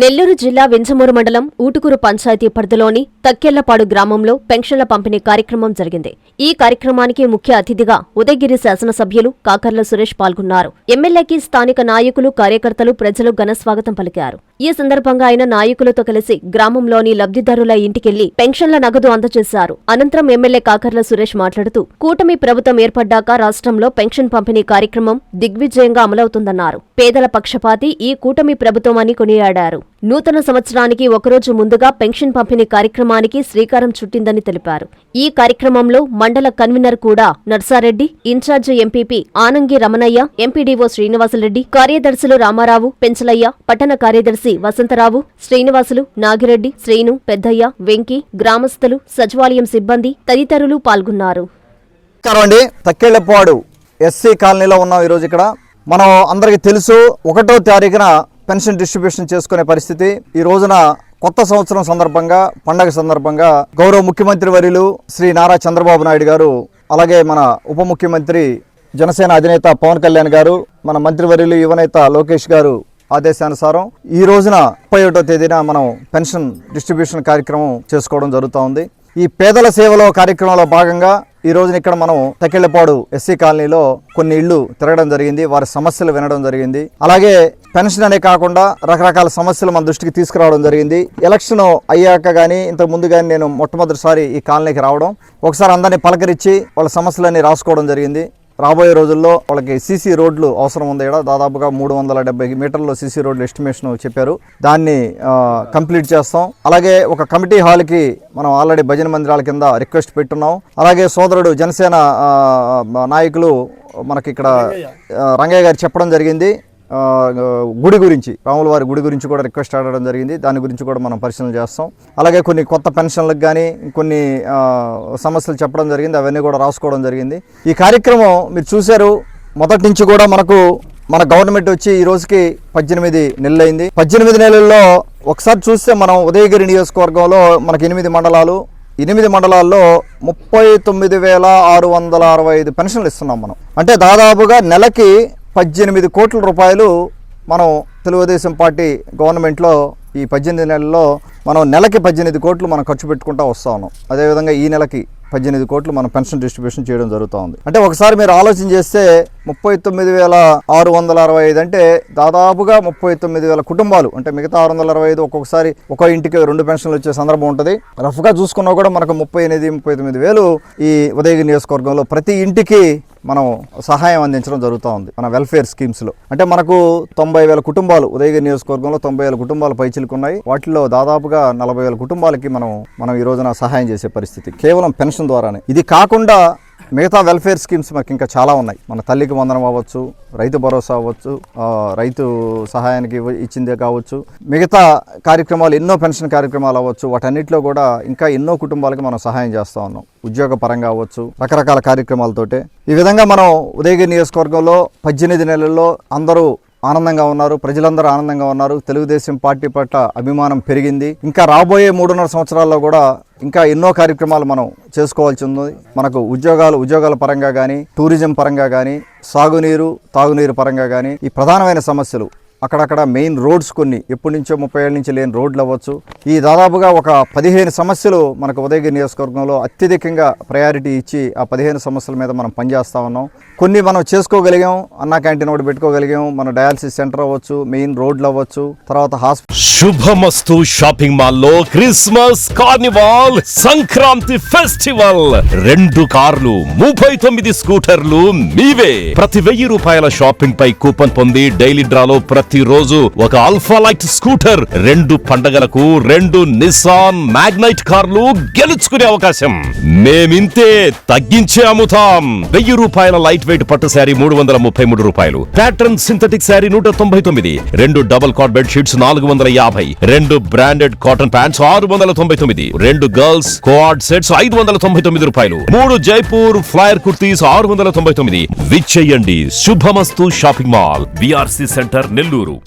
నెల్లూరు జిల్లా వింజమూరు మండలం ఊటుకూరు పంచాయతీ పరిధిలోని తక్కెళ్ళపాడు గ్రామంలో పెన్షన్ల పంపిణీ కార్యక్రమం జరిగింది. ఈ కార్యక్రమానికి ముఖ్య అతిథిగా ఉదయగిరి శాసనసభ్యులు కాకర్ల సురేష్ పాల్గొన్నారు. ఎమ్మెల్యేకి స్థానిక నాయకులు కార్యకర్తలు ప్రజలు ఘనస్వాగతం పలికారు. ఈ సందర్భంగా ఆయన నాయకులతో కలిసి గ్రామంలోని లబ్ధిదారుల ఇంటికెళ్ళి పెన్షన్ల నగదు అందజేశారు. అనంతరం ఎమ్మెల్యే కాకర్ల సురేష్ మాట్లాడుతూ కూటమి ప్రభుత్వం ఏర్పడ్డాక రాష్ట్రంలో పెన్షన్ పంపిణీ కార్యక్రమం దిగ్విజయంగా అమలవుతుందన్నారు. పేదల పక్షపాతి ఈ కూటమి ప్రభుత్వం అని కొనియాడారు. నూతన సంవత్సరానికి ఒకరోజు ముందుగా పెన్షన్ పంపిణీ కార్యక్రమానికి శ్రీకారం చుట్టిందని తెలిపారు. ఈ కార్యక్రమంలో మండల కన్వీనర్ కూడా Narsareddy incharge MPP Anangi Ramanaiah MPDO Srinivasareddy కార్యదర్శులు రామారావు పెంచలయ్య పట్టణ కార్యదర్శి వసంతరావు శ్రీనివాసులు నాగిరెడ్డి శ్రీను పెద్దయ్య వెంకి గ్రామస్తులు సచివాలయం సిబ్బంది తదితరులు పాల్గొన్నారు. నమస్కారం ఎస్సీ కాలనీలో ఉన్నాం ఈరోజు ఇక్కడ. మనం అందరికీ తెలుసు ఒకటో తారీఖున పెన్షన్ డిస్ట్రిబ్యూషన్ చేసుకునే పరిస్థితి. ఈ రోజున కొత్త సంవత్సరం సందర్భంగా పండగ సందర్భంగా గౌరవ ముఖ్యమంత్రి వర్యులు శ్రీ నారా చంద్రబాబు నాయుడు గారు అలాగే మన ఉప ముఖ్యమంత్రి జనసేన అధినేత పవన్ కళ్యాణ్ గారు మన మంత్రివర్యులు యువనేత లోకేష్ గారు ఆదేశానుసారం ఈ రోజున ముప్పై ఒకటో తేదీన మనం పెన్షన్ డిస్ట్రిబ్యూషన్ కార్యక్రమం చేసుకోవడం జరుగుతూ ఉంది. ఈ పేదల సేవలో కార్యక్రమంలో భాగంగా ఈ రోజున ఇక్కడ మనం తకెళ్ళపాడు ఎస్సీ కాలనీలో కొన్ని ఇళ్ళు తిరగడం జరిగింది వారి సమస్యలు వినడం జరిగింది. అలాగే పెన్షన్ అనే కాకుండా రకరకాల సమస్యలు మన దృష్టికి తీసుకురావడం జరిగింది. ఎలక్షన్ అయ్యాక కానీ ఇంతకు ముందు కానీ నేను మొట్టమొదటిసారి ఈ కాలనీకి రావడం ఒకసారి అందరినీ పలకరించి వాళ్ళ సమస్యలన్నీ రాసుకోవడం జరిగింది. రాబోయే రోజుల్లో వాళ్ళకి సీసీ రోడ్లు అవసరం ఉంది ఇక్కడ దాదాపుగా మూడు వందల డెబ్బై మీటర్లు సీసీ రోడ్లు ఎస్టిమేషన్ చెప్పారు. దాన్ని కంప్లీట్ చేస్తాం. అలాగే ఒక కమిటీ హాల్కి మనం ఆల్రెడీ భజన మందిరాల కింద రిక్వెస్ట్ పెట్టున్నాం. అలాగే సోదరుడు జనసేన నాయకులు మనకి ఇక్కడ రంగయ్య గారు చెప్పడం జరిగింది. గుడి గురించి రాముల వారి గుడి గురించి కూడా రిక్వెస్ట్ అడగడం జరిగింది. దాని గురించి కూడా మనం పరిశీలన చేస్తాం. అలాగే కొన్ని కొత్త పెన్షన్లకు కానీ కొన్ని సమస్యలు చెప్పడం జరిగింది. అవన్నీ కూడా రాసుకోవడం జరిగింది. ఈ కార్యక్రమం మీరు చూశారు. మొదటి నుంచి కూడా మనకు మన గవర్నమెంట్ వచ్చి ఈ రోజుకి పద్దెనిమిది నెలలైంది. పద్దెనిమిది నెలల్లో ఒకసారి చూస్తే మనం ఉదయగిరి నియోజకవర్గంలో మనకి ఎనిమిది మండలాలు ఎనిమిది మండలాల్లో ముప్పై తొమ్మిది వేల ఆరు వందల అరవై ఐదు పెన్షన్లు ఇస్తున్నాం మనం. అంటే దాదాపుగా నెలకి పద్దెనిమిది కోట్ల రూపాయలు మనం తెలుగుదేశం పార్టీ గవర్నమెంట్లో ఈ పద్దెనిమిది నెలల్లో మనం నెలకి పద్దెనిమిది కోట్లు మనం ఖర్చు పెట్టుకుంటూ వస్తా ఉన్నాం. అదేవిధంగా ఈ నెలకి పద్దెనిమిది కోట్లు మనం పెన్షన్ డిస్ట్రిబ్యూషన్ చేయడం జరుగుతూ ఉంది. అంటే ఒకసారి మీరు ఆలోచన చేస్తే ముప్పై తొమ్మిది వేల ఆరు వందల అరవై ఐదు అంటే దాదాపుగా ముప్పై తొమ్మిది వేల కుటుంబాలు అంటే మిగతా ఆరు వందల అరవై ఐదు ఒక్కొక్కసారి ఒక ఇంటికి రెండు పెన్షన్లు వచ్చే సందర్భం ఉంటుంది. రఫ్గా చూసుకున్నా కూడా మనకు ముప్పై ఎనిమిది ముప్పై తొమ్మిది వేలు ఈ ఉదయగిరి నియోజకవర్గంలో ప్రతి ఇంటికి మనం సహాయం అందించడం జరుగుతూ ఉంది మన వెల్ఫేర్ స్కీమ్స్లో అంటే మనకు తొంభై వేల కుటుంబాలు ఉదయగిరి నియోజకవర్గంలో తొంభై వేల కుటుంబాలు పైచిలుకున్నాయి. వాటిలో దాదాపుగా నలభై వేల కుటుంబాలకి మనం మనం ఈ రోజున సహాయం చేసే పరిస్థితి. కేవలం పెన్షన్ ద్వారానే. ఇది కాకుండా మిగతా వెల్ఫేర్ స్కీమ్స్ మాకు ఇంకా చాలా ఉన్నాయి. మన తల్లికి వందనం అవ్వచ్చు రైతు భరోసా అవ్వచ్చు రైతు సహాయానికి ఇచ్చిందే కావచ్చు. మిగతా కార్యక్రమాలు ఎన్నో పెన్షన్ కార్యక్రమాలు అవ్వచ్చు. వాటన్నిటిలో కూడా ఇంకా ఎన్నో కుటుంబాలకి మనం సహాయం చేస్తూ ఉన్నాం. ఉద్యోగ పరంగా అవ్వచ్చు రకరకాల కార్యక్రమాలతోటే. ఈ విధంగా మనం ఉదయగిరి నియోజకవర్గంలో పద్దెనిమిది నెలల్లో అందరూ ఆనందంగా ఉన్నారు ప్రజలందరూ ఆనందంగా ఉన్నారు. తెలుగుదేశం పార్టీ పట్ల అభిమానం పెరిగింది. ఇంకా రాబోయే మూడున్నర సంవత్సరాల్లో కూడా ఇంకా ఎన్నో కార్యక్రమాలు మనం చేసుకోవాల్సి ఉంది. మనకు ఉద్యోగాలు ఉద్యోగాల పరంగా కానీ టూరిజం పరంగా కానీ సాగునీరు తాగునీరు పరంగా కానీ ఈ ప్రధానమైన సమస్యలు అక్కడక్కడ మెయిన్ రోడ్స్ కొన్ని. ఎప్పటి నుంచో ముప్పై ఏళ్ళ నుంచి లేని రోడ్లు అవ్వచ్చు. ఈ దాదాపుగా ఒక పదిహేను సమస్యలు మనకు ఉదయగిరి నియోజకవర్గంలో అత్యధికంగా ప్రయారిటీ ఇచ్చి ఆ పదిహేను సమస్యల మీద మనం పనిచేస్తా ఉన్నాం. కొన్ని మనం చేసుకోగలిగాం. అన్నా క్యాంటీన్ ఒకటి పెట్టుకోగలిగాం. మన డయాలసిస్ సెంటర్ అవ్వచ్చు మెయిన్ రోడ్లు అవ్వచ్చు తర్వాత హాస్పిటల్ శుభమస్తు షాపింగ్ మాల్లో క్రిస్మస్ కార్నివాల్ సంక్రాంతి ఫెస్టివల్. రెండు కార్లు ముప్పై తొమ్మిది స్కూటర్లు మీవే. ప్రతి వెయ్యి రూపాయల షాపింగ్ పై కూపన్ పొంది డైలీ డ్రాలో ప్రతి రోజు ఒక అల్ఫా లైట్ స్కూటర్ రెండు పండగలకు రెండు నిసాన్ మ్యాగ్నైట్ కార్లు గెలుచుకునే అవకాశం. మేమింతే తగ్గించే అమ్ముతాం. వెయ్యి రూపాయల లైట్ వెయిట్ పట్టు శారీ మూడు వందల ముప్పై మూడు రూపాయలు. ప్యాటర్న్ సింథటిక్ శారీ నూట తొంభై తొమ్మిది రెండు డబుల్ కాట్ బెడ్ షీట్స్ నాలుగు వందల యాభై రెండు బ్రాండెడ్ కాటన్ ప్యాంట్స్ ఆరు వందల తొంభై తొమ్మిది రెండు గర్ల్స్ కోఆర్డ్ సెట్స్ ఐదు వందల తొంభై తొమ్మిది రూపాయలు. మూడు జైపూర్ ఫ్లైర్ కుర్తీస్ ఆరు వందల తొంభై తొమ్మిది. విచ్చేయండి. Shubhamastu shopping mall. BRC centre Nellore Orluro.